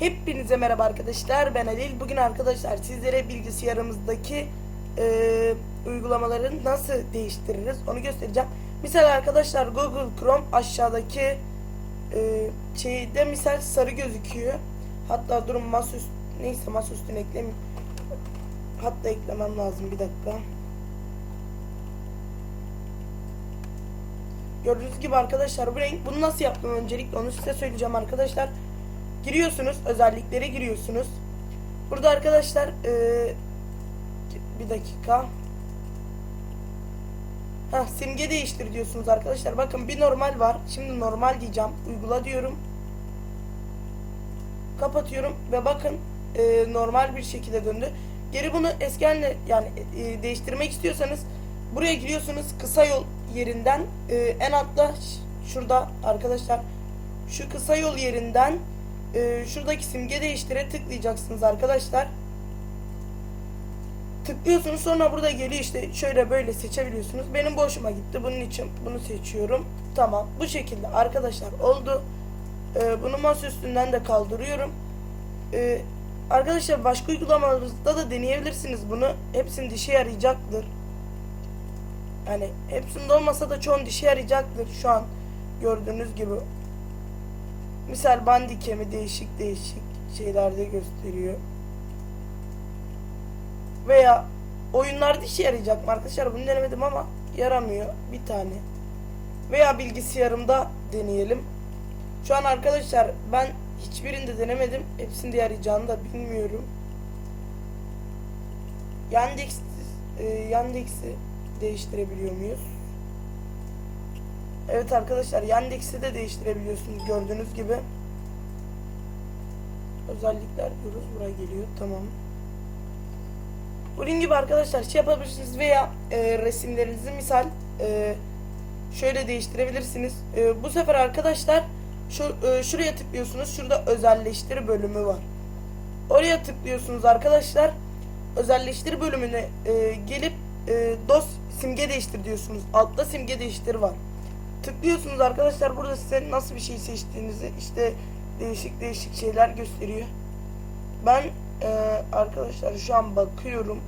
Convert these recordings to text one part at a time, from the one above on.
Hepinize merhaba arkadaşlar ben Halil. Bugün arkadaşlar sizlere bilgisayarımızdaki e, uygulamaların nasıl değiştiririz onu göstereceğim. Misal arkadaşlar Google Chrome aşağıdaki e, şeyde misal sarı gözüküyor. Hatta durun masaüstü neyse masaüstüne ekleyeyim. Hatta eklemem lazım bir dakika. Gördüğünüz gibi arkadaşlar bu renk bunu nasıl yaptım öncelikle onu size söyleyeceğim arkadaşlar. Giriyorsunuz özelliklere giriyorsunuz. Burada arkadaşlar eee, bir dakika. Heh, simge değiştir diyorsunuz arkadaşlar. Bakın bir normal var. Şimdi normal diyeceğim. Uygula diyorum. Kapatıyorum ve bakın eee, normal bir şekilde döndü. Geri bunu eski haline yani eee, değiştirmek istiyorsanız buraya giriyorsunuz kısa yol yerinden eee, en altta şurada arkadaşlar şu kısa yol yerinden e, şuradaki simge değiştire tıklayacaksınız arkadaşlar. Tıklıyorsunuz sonra burada geliyor işte şöyle böyle seçebiliyorsunuz. Benim bu hoşuma gitti. Bunun için bunu seçiyorum. Tamam. Bu şekilde arkadaşlar oldu. E, bunu masa üstünden de kaldırıyorum. E, arkadaşlar başka uygulamalarınızda da deneyebilirsiniz bunu. Hepsinin dişe yarayacaktır. Yani hepsinde olmasa da çoğun dişe yarayacaktır şu an gördüğünüz gibi. Misal bandikemi değişik değişik şeylerde gösteriyor. Veya oyunlarda işe yarayacak mı arkadaşlar bunu denemedim ama yaramıyor bir tane. Veya bilgisayarımda deneyelim. Şu an arkadaşlar ben hiçbirinde denemedim. Hepsinde yarayacağını da bilmiyorum. Yandex e, Yandex'i değiştirebiliyor muyuz? Evet arkadaşlar Yandex'i de değiştirebiliyorsunuz gördüğünüz gibi. Özellikler diyoruz buraya geliyor tamam. Bunun gibi arkadaşlar şey yapabilirsiniz veya e, resimlerinizi misal e, şöyle değiştirebilirsiniz. E, bu sefer arkadaşlar şu e, şuraya tıklıyorsunuz. Şurada özelleştir bölümü var. Oraya tıklıyorsunuz arkadaşlar. Özelleştir bölümüne e, gelip e, dos simge değiştir diyorsunuz. Altta simge değiştir var. Tıklıyorsunuz arkadaşlar burada size nasıl bir şey seçtiğinizi işte değişik değişik şeyler gösteriyor. Ben e, arkadaşlar şu an bakıyorum.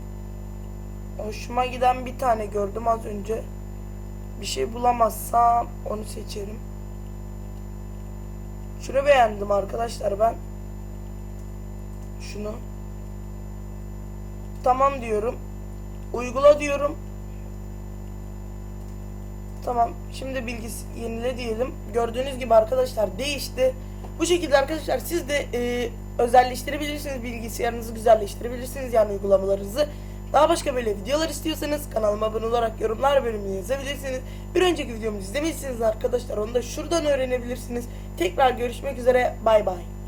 Hoşuma giden bir tane gördüm az önce. Bir şey bulamazsam onu seçerim. Şunu beğendim arkadaşlar ben. Şunu. Tamam diyorum. Uygula diyorum. Tamam. Şimdi bilgisi yenile diyelim. Gördüğünüz gibi arkadaşlar değişti. Bu şekilde arkadaşlar siz de e, özelleştirebilirsiniz bilgisayarınızı güzelleştirebilirsiniz yani uygulamalarınızı. Daha başka böyle videolar istiyorsanız kanalıma abone olarak yorumlar bölümüne yazabilirsiniz. Bir önceki videomu izlemişsiniz arkadaşlar onu da şuradan öğrenebilirsiniz. Tekrar görüşmek üzere bay bay.